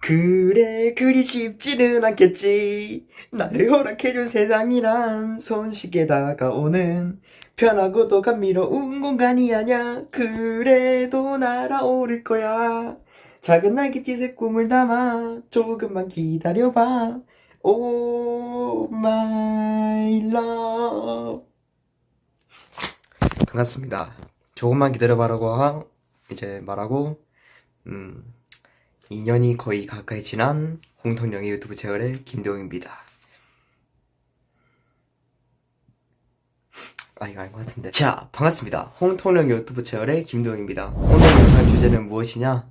그래 그리 쉽지는 않겠지. 나를 허락해준 세상이란 손쉽게 다가오는 편하고도 감미로운 공간이 아냐 그래도 날아오를 거야. 작은 날갯짓에 꿈을 담아 조금만 기다려봐. Oh my love 반갑습니다 조금만 기다려봐라고 하- 이제 말하고 음 2년이 거의 가까이 지난 홍통영의 유튜브 채널의 김도영입니다. 아 이거 아닌 것 같은데 자 반갑습니다. 홍통영 유튜브 채널의 김도영입니다. 오늘 영상 주제는 무엇이냐?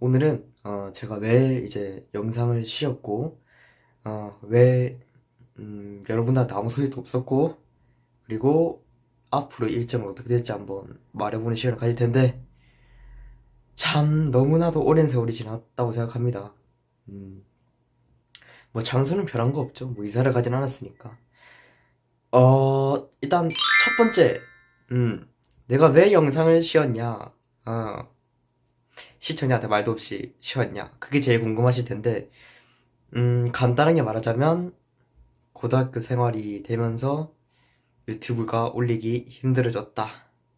오늘은 어, 제가 왜 이제 영상을 쉬었고 어, 왜 음, 여러분들한테 아무 소리도 없었고 그리고 앞으로 일정을 어떻게 될지 한번 말해보는 시간을 가질 텐데 참 너무나도 오랜 세월이 지났다고 생각합니다. 음, 뭐 장소는 별한 거 없죠. 뭐 이사를 가진 않았으니까. 어, 일단 첫 번째, 음, 내가 왜 영상을 쉬었냐? 어, 시청자한테 말도 없이 쉬었냐? 그게 제일 궁금하실 텐데, 음, 간단하게 말하자면 고등학교 생활이 되면서 유튜브가 올리기 힘들어졌다.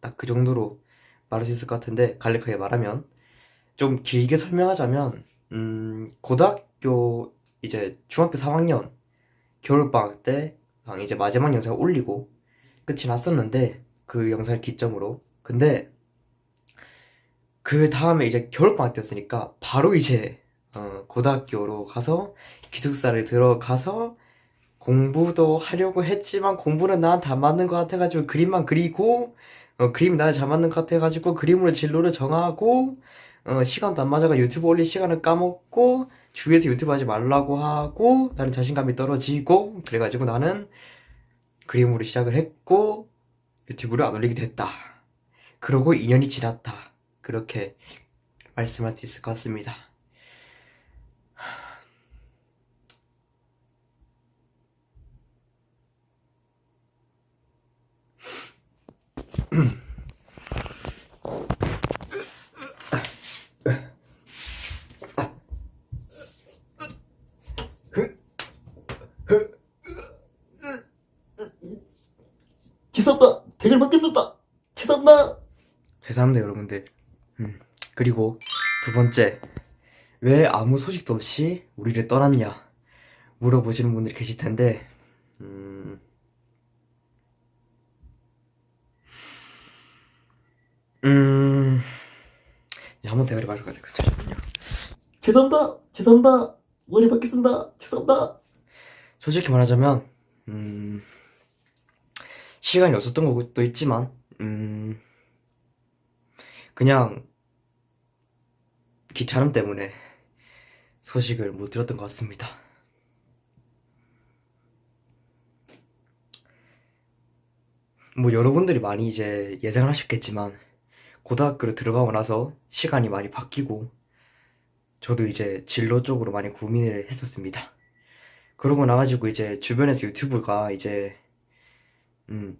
딱 그 정도로 말할 수 있을 것 같은데 간략하게 말하면 좀 길게 설명하자면 음, 고등학교 이제 중학교 3학년 겨울방학 때 아, 이제 마지막 영상을 올리고 끝이 났었는데 그 영상을 기점으로 근데 그 다음에 이제 겨울방학 때였으니까 바로 이제 어, 고등학교로 가서 기숙사를 들어가서 공부도 하려고 했지만 공부는 나한테 안 맞는 것 같아가지고 그림만 그리고 어, 그림이 나한테 잘 맞는 것 같아가지고 그림으로 진로를 정하고 어, 시간도 안 맞아가 유튜브 올릴 시간을 까먹고 주위에서 유튜브 하지 말라고 하고 나는 자신감이 떨어지고 그래가지고 나는 그림으로 시작을 했고 유튜브를 안 올리게 됐다. 그러고 2년이 지났다. 그렇게 말씀할 수 있을 것 같습니다. 죄송합니다. 댓글 받겠습니다. 죄송합니다. 죄송합니다, 여러분들. 음, 그리고 두 번째, 왜 아무 소식도 없이 우리를 떠났냐? 물어보시는 분들이 계실 텐데, 음, 음, 한번 대가리 말을 가야 될것 잠깐만요. 죄송합니다. 죄송합니다. 머리 받겠습니다. 죄송합니다. 솔직히 말하자면, 음, 시간이 없었던 것도 있지만, 음, 그냥 귀찮음 때문에 소식을 못 들었던 것 같습니다. 뭐 여러분들이 많이 이제 예상을 하셨겠지만, 고등학교를 들어가고 나서 시간이 많이 바뀌고, 저도 이제 진로 쪽으로 많이 고민을 했었습니다. 그러고 나가지고 이제 주변에서 유튜브가 이제 음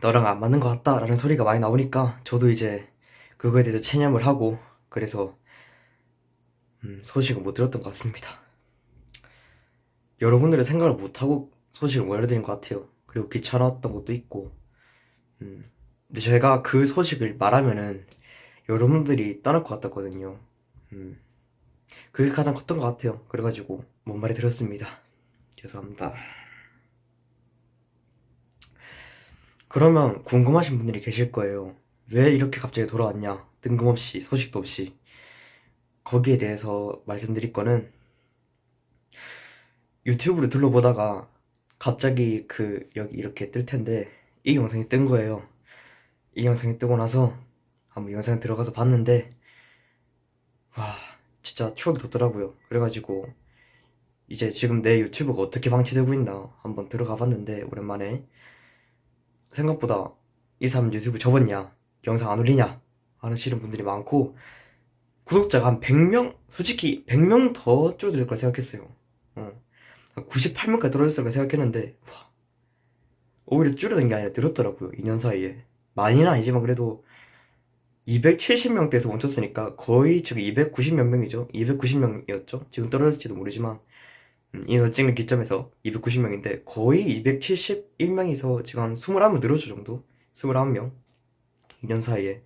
너랑 안 맞는 것 같다라는 소리가 많이 나오니까 저도 이제 그거에 대해서 체념을 하고 그래서 음 소식을 못 들었던 것 같습니다. 여러분들의 생각을 못 하고 소식을 못 알아들은 것 같아요. 그리고 귀찮았던 것도 있고 음 근데 제가 그 소식을 말하면은 여러분들이 떠날 것 같았거든요. 음 그게 가장 컸던 것 같아요. 그래가지고 뭔 말이 들었습니다. 죄송합니다. 그러면 궁금하신 분들이 계실 거예요. 왜 이렇게 갑자기 돌아왔냐? 뜬금없이, 소식도 없이. 거기에 대해서 말씀드릴 거는 유튜브를 둘러보다가 갑자기 그 여기 이렇게 뜰 텐데 이 영상이 뜬 거예요. 이 영상이 뜨고 나서 한번 영상에 들어가서 봤는데 와 진짜 추억이 돋더라고요. 그래가지고 이제 지금 내 유튜브가 어떻게 방치되고 있나 한번 들어가 봤는데 오랜만에 생각보다 이 사람 유튜브 접었냐 영상 안 올리냐 하시는 분들이 많고 구독자가 한 100명 솔직히 100명 더 줄어들 거라 생각했어요 어. 98명까지 떨어졌을 거라 생각했는데 와, 오히려 줄어든 게 아니라 늘었더라고요. 2년 사이에. 많이는 아니지만 그래도 270명대에서 멈췄으니까 거의 지금 290몇 명이죠. 290명이었죠. 지금 떨어질지도 모르지만 음, 이거 찍는 기점에서 290명인데 거의 271명에서 지금 한 21명 늘었죠 정도. 21명. 2년 사이에.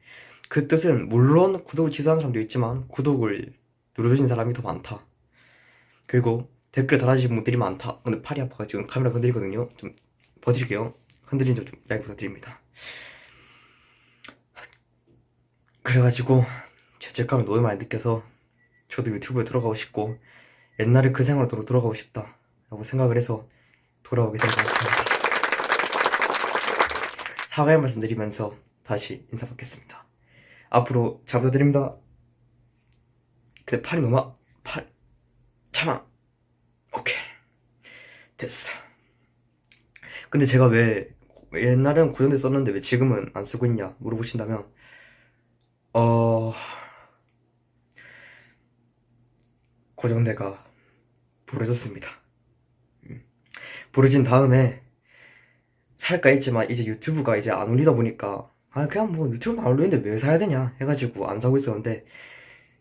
그 뜻은 물론 구독을 취소한 사람도 있지만 구독을 눌러주신 사람이 더 많다. 그리고 댓글 달아주신 분들이 많다. 근데 팔이 아파가지고 카메라 흔들리거든요. 좀 버틸게요. 흔들린 점좀 라이브 부탁드립니다. 그래가지고 죄책감을 너무 많이 느껴서 저도 유튜브에 돌아가고 싶고 옛날에 그 생활로 돌아가고 싶다 라고 생각을 해서 돌아오게 된 것 같습니다. 사과의 말씀 드리면서 다시 인사받겠습니다. 앞으로 잘 부탁드립니다. 근데 팔이 너무 아- 팔 참아 오케이 됐어. 근데 제가 왜 옛날에는 고정돼 썼는데 왜 지금은 안 쓰고 있냐 물어보신다면 어 고정대가 부러졌습니다. 음. 부러진 다음에 살까 했지만 이제 유튜브가 이제 안 올리다 보니까 아 그냥 뭐 유튜브 안 올리는데 왜 사야 되냐 해가지고 안 사고 있었는데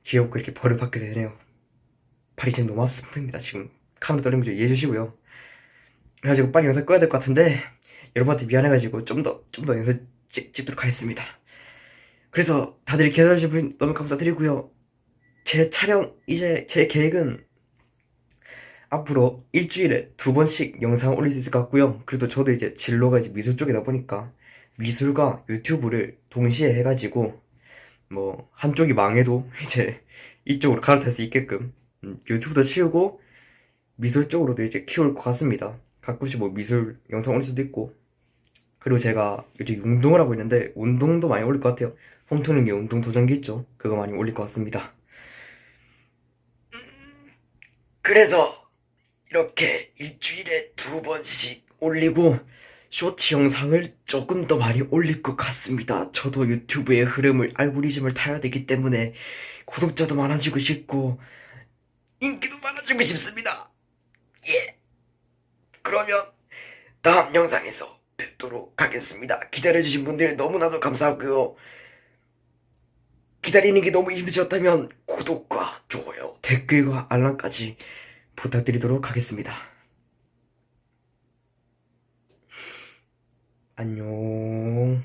귀엽고 이렇게 벌을 받게 되네요. 팔이 지금 너무 아픕니다. 지금 카메라 떨리는 거좀 이해해 주시고요. 그래가지고 빨리 영상 꺼야 될 것 같은데 여러분한테 미안해가지고 좀 더 좀더 영상 찍, 찍도록 하겠습니다. 그래서 다들 기다려주신 분 너무 감사드리고요. 제 촬영 이제 제 계획은 앞으로 일주일에 두 번씩 영상 올릴 수 있을 것 같고요. 그래도 저도 이제 진로가 이제 미술 쪽이다 보니까 미술과 유튜브를 동시에 해가지고 뭐 한쪽이 망해도 이제 이쪽으로 갈아탈 수 있게끔 음, 유튜브도 치우고 미술 쪽으로도 이제 키울 것 같습니다. 가끔씩 뭐 미술 영상 올릴 수도 있고 그리고 제가 요즘 운동을 하고 있는데 운동도 많이 올릴 것 같아요. 홈토닝의 운동 도전기 있죠? 그거 많이 올릴 것 같습니다. 음, 그래서 이렇게 일주일에 두 번씩 올리고 쇼트 영상을 조금 더 많이 올릴 것 같습니다. 저도 유튜브의 흐름을 알고리즘을 타야 되기 때문에 구독자도 많아지고 싶고 인기도 많아지고 싶습니다. 예. 그러면 다음 영상에서 뵙도록 하겠습니다. 기다려주신 분들 너무나도 감사하고요. 기다리는 게 너무 힘드셨다면 구독과 좋아요, 댓글과 알람까지 부탁드리도록 하겠습니다. 안녕.